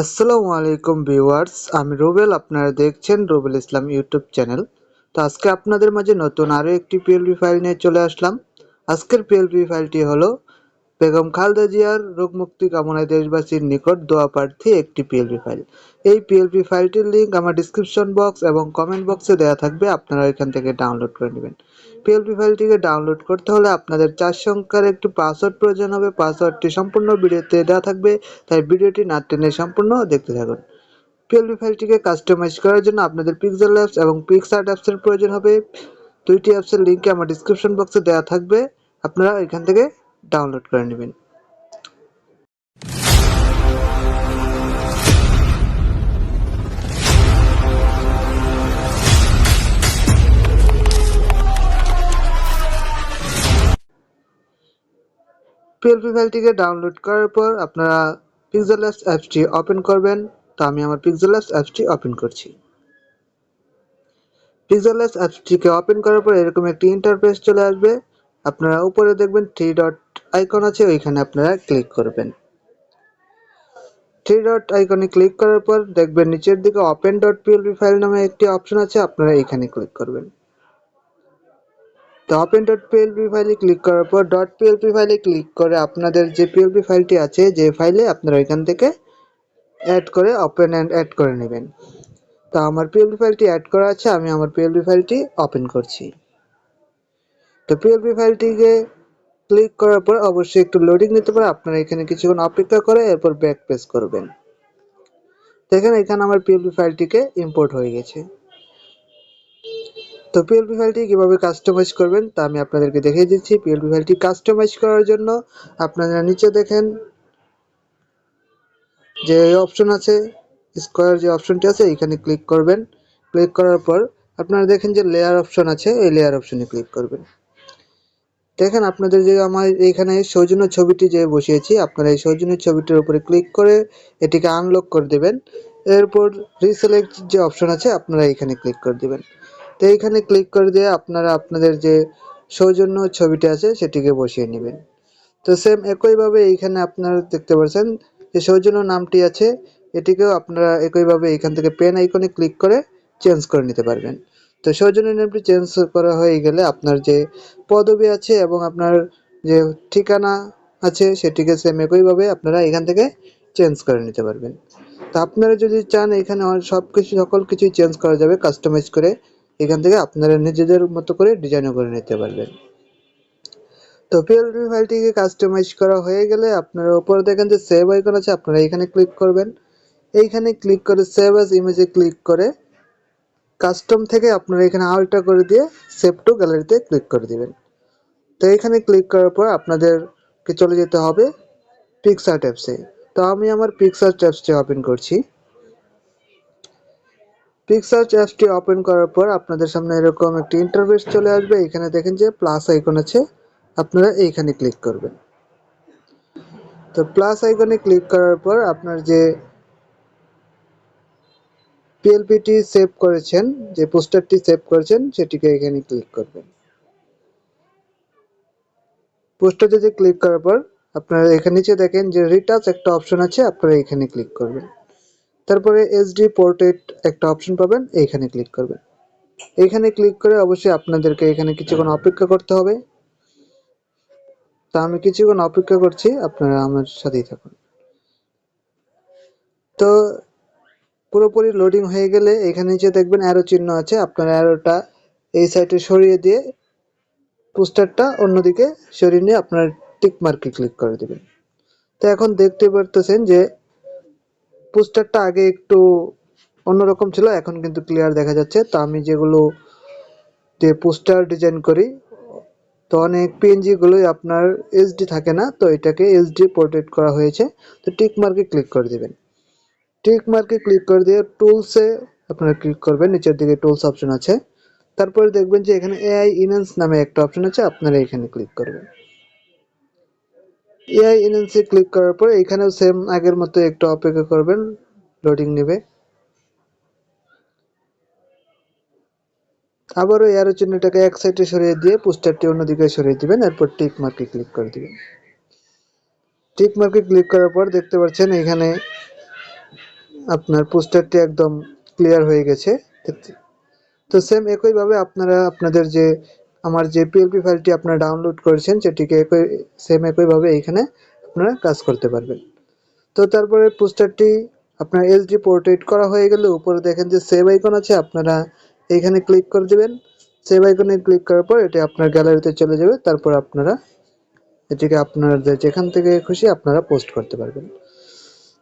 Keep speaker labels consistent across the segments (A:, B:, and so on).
A: আসসালামু আলাইকুম ভিউয়ার্স, আমি রুবেল, আপনারা দেখছেন রুবেল ইসলাম ইউটিউব চ্যানেল। তো আজকে আপনাদের মাঝে নতুন আরও একটি পিএলপি ফাইল নিয়ে চলে আসলাম। আজকের পিএলপি ফাইলটি হলো বেগম খালেদা জিয়ার রোগমুক্তি কামনায় দেশবাসীর নিকট দোয়া প্রার্থী একটি পিএলপি ফাইল এই পিএলপি ফাইলটির লিঙ্ক আমার ডিসক্রিপশন বক্স এবং কমেন্ট বক্সে দেওয়া থাকবে, আপনারা এখান থেকে ডাউনলোড করে নেবেন। পিএলপি ফাইলটিকে ডাউনলোড করতে হলে আপনাদের চার সংখ্যার একটি পাসওয়ার্ড প্রয়োজন হবে। পাসওয়ার্ডটি সম্পূর্ণ ভিডিওতে দেওয়া থাকবে, তাই ভিডিওটি না টেনে সম্পূর্ণ দেখতে থাকুন। পিএলপি ফাইলটিকে কাস্টমাইজ করার জন্য আপনাদের পিক্সেল অ্যাপস এবং পিক্সআর্ট অ্যাপসের প্রয়োজন হবে। দুইটি অ্যাপসের লিঙ্ক আমার ডিসক্রিপশন বক্সে দেওয়া থাকবে। আপনারা এখান থেকে ডাউনলোড করে নেবেন। পিএলপি ফাইলটিকে ডাউনলোড করার পর আপনারা পিক্সেল অ্যাপস অ্যাপসটি ওপেন করবেন। তো আমি আমার পিক্সেল অ্যাপস অ্যাপসটি ওপেন করছি। পিক্সেল অ্যাপস অ্যাপসটিকে ওপেন করার পর এরকম একটি ইন্টারফেস চলে আসবে। আপনারা উপরে দেখবেন থ্রি ডট আইকন আছে, ওইখানে আপনারা ক্লিক করবেন। থ্রি ডট আইকনে ক্লিক করার পর দেখবেন নিচের দিকে ওপেন ডট পিএলপি ফাইল নামে একটি অপশন আছে, আপনারা এখানে ক্লিক করবেন। তো ওপেন ডট পিএলপি ফাইলে ক্লিক করার পর ডট পিএলপি ফাইলে ক্লিক করে আপনাদের যে পিএলপি ফাইলটি আছে, যে ফাইলে আপনারা এখান থেকে অ্যাড করে ওপেন অ্যান্ড অ্যাড করে নেবেন। তো আমার পিএলপি ফাইলটি অ্যাড করা আছে, আমি আমার পিএলপি ফাইলটি ওপেন করছি। তো পিএলপি ফাইলটিকে ক্লিক করার পর অবশ্যই একটু লোডিং নিতে পারে আপনারা এখানে কিছুক্ষণ অপেক্ষা করে এরপর ব্যাক প্রেস করবেন। দেখেন এখানে আমার পিএলপি ফাইলটিকে ইম্পোর্ট হয়ে গেছে। তো পিএলপি ফাইলটি কীভাবে কাস্টমাইজ করবেন তা আমি আপনাদেরকে দেখিয়ে দিচ্ছি। পিএলপি ফাইলটি কাস্টমাইজ করার জন্য আপনারা নিচে দেখেন যে অপশন আছে স্কোয়ার যে অপশনটি আছে, এখানে ক্লিক করবেন। ক্লিক করার পর আপনারা দেখেন যে লেয়ার অপশন আছে, এই লেয়ার অপশনে ক্লিক করবেন। দেখেন আপনাদের যে আমার এইখানে সৌজন্য ছবিটি যে বসিয়েছি, আপনারা এই সৌজন্য ছবিটির উপরে ক্লিক করে এটিকে আনলক করে দেবেন। এরপর রিসেলেক্ট যে অপশন আছে, আপনারা এখানে ক্লিক করে দেবেন। তো এইখানে ক্লিক করে দিয়ে আপনারা আপনাদের যে সৌজন্য ছবিটি আছে, সেটিকে বসিয়ে নেবেন। তো সেম একইভাবে এইখানে আপনারা দেখতে পাচ্ছেন যে সৌজন্য নামটি আছে, এটিকেও আপনারা একইভাবে এখান থেকে পেন আইকনে ক্লিক করে চেঞ্জ করে নিতে পারবেন। তো সৌজন্য নামটি চেঞ্জ করা হয়ে গেলে আপনার যে পদবি আছে এবং আপনার যে ঠিকানা আছে সেটিকে সেম একইভাবে আপনারা এখান থেকে চেঞ্জ করে নিতে পারবেন। তো আপনারা যদি চান এখানে সব কিছু সকল কিছুই চেঞ্জ করা যাবে কাস্টমাইজ করে এখান থেকে আপনারা নিজেদের মতো করে ডিজাইনও করে নিতে পারবেন। তো পিএলপি ফাইলটিকে কাস্টমাইজ করা হয়ে গেলে আপনারা উপরে দেখেন যে সেভ আইকন আছে, আপনারা এখানে ক্লিক করবেন। এইখানে ক্লিক করে সেভ অ্যাজ ইমেজে ক্লিক করে কাস্টম থেকে আপনারা এখানে আলটা করে দিয়ে সেভ টু গ্যালারিতে ক্লিক করে দিবেন। তো এখানে ক্লিক করার পর আপনাদেরকে চলে যেতে হবে পিক্সার্ট অ্যাপসে তো আমি আমার পিক্সার্ট অ্যাপসটি ওপেন করছি। পিক্সার্চ অ্যাপসটি ওপেন করার পর আপনাদের সামনে এরকম একটি ইন্টারফেস চলে আসবে। এখানে দেখেন যে প্লাস আইকন আছে। আপনারা এইখানে ক্লিক করবেন। তো প্লাস আইকনে ক্লিক করার পর আপনার যে পিএলপিটি সেভ করেছেন, যে পোস্টারটি সেভ করেছেন, সেটিকে এখানে ক্লিক করবেন। পোস্টারতে যে ক্লিক করার পর আপনারা এখানে নিচে দেখেন যে রিটাচ একটা অপশন আছে, আপনারা এখানে ক্লিক করবেন। তারপরে এসডি পোর্ট্রেট একটা অপশন পাবেন, এইখানে ক্লিক করবেন। এইখানে ক্লিক করে অবশ্যই আপনাদেরকে এখানে কিছুক্ষণ অপেক্ষা করতে হবে। তা আমি কিছুক্ষণ অপেক্ষা করছি, আপনারা আমার সাথেই থাকুন। তো পুরোপুরি লোডিং হয়ে গেলে এখানে নিচে দেখবেন অ্যারো চিহ্ন আছে। আপনার অ্যারোটা এই সাইডে সরিয়ে দিয়ে পোস্টারটা অন্যদিকে সরিয়ে নিয়ে আপনার টিক মার্কে ক্লিক করে দেবেন। তো এখন দেখতে পারতেছেন যে পোস্টারটা আগে একটু অন্যরকম ছিল, এখন কিন্তু ক্লিয়ার দেখা যাচ্ছে। তো আমি যেগুলো যে পোস্টার ডিজাইন করি, তো অনেক পিএনজি গুলোই আপনার এইচডি থাকে না, তো এটাকে এইচডি পোর্ট্রেট করা হয়েছে। তো টিক মার্কে ক্লিক করে দিবেন। টিক মার্কে ক্লিক করে দিয়ে টুলসে আপনারা ক্লিক করবেন, নিচের দিকে টুলস অপশন আছে। তারপরে দেখবেন যে এখানে এআই ইনহ্যান্স নামে একটা অপশন আছে, আপনারা এখানে ক্লিক করবেন। এআই ইনহ্যান্সে ক্লিক করার পর এখানেও সেম আগের মতো একটু অপেক্ষা করবেন লোডিং নেবে। আবারও এয়ারো চিহ্নটাকে এক সাইডে সরিয়ে দিয়ে পোস্টারটি অন্যদিকে সরিয়ে দিবেন, এরপর টিক মার্কে ক্লিক করে দিবেন। টিক মার্কে ক্লিক করার পর দেখতে পাচ্ছেন এখানে আপনার পোস্টারটি একদম ক্লিয়ার হয়ে গেছে। তো সেম একইভাবে আপনারা আপনাদের যে, আমার যে পিএলপি ফাইলটি আপনারা ডাউনলোড করেছেন, সেটিকে একই সেম একইভাবে এইখানে আপনারা কাজ করতে পারবেন। তো তারপরে পোস্টারটি আপনার এলজি পোর্ট্রেট করা হয়ে গেলে উপরে দেখেন যে সেভ আইকন আছে, আপনারা এইখানে ক্লিক করে দেবেন। সেভ আইকনে ক্লিক করার পর এটি আপনার গ্যালারিতে চলে যাবে। তারপর আপনারা এটিকে আপনাদের যেখান থেকে খুশি আপনারা পোস্ট করতে পারবেন।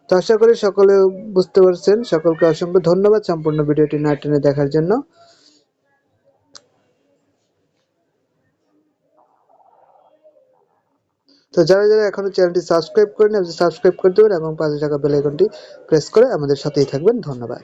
A: তো আশা করি সকলে বুঝতে পারছেন। সকলকে অসংখ্য ধন্যবাদ সম্পূর্ণ ভিডিওটি না টেনে দেখার জন্য। তো যারা যারা এখনও চ্যানেলটি সাবস্ক্রাইব করেন সাবস্ক্রাইব করে দেবেন এবং পাশে থাকা বেল আইকনটি প্রেস করে আমাদের সাথেই থাকবেন। ধন্যবাদ।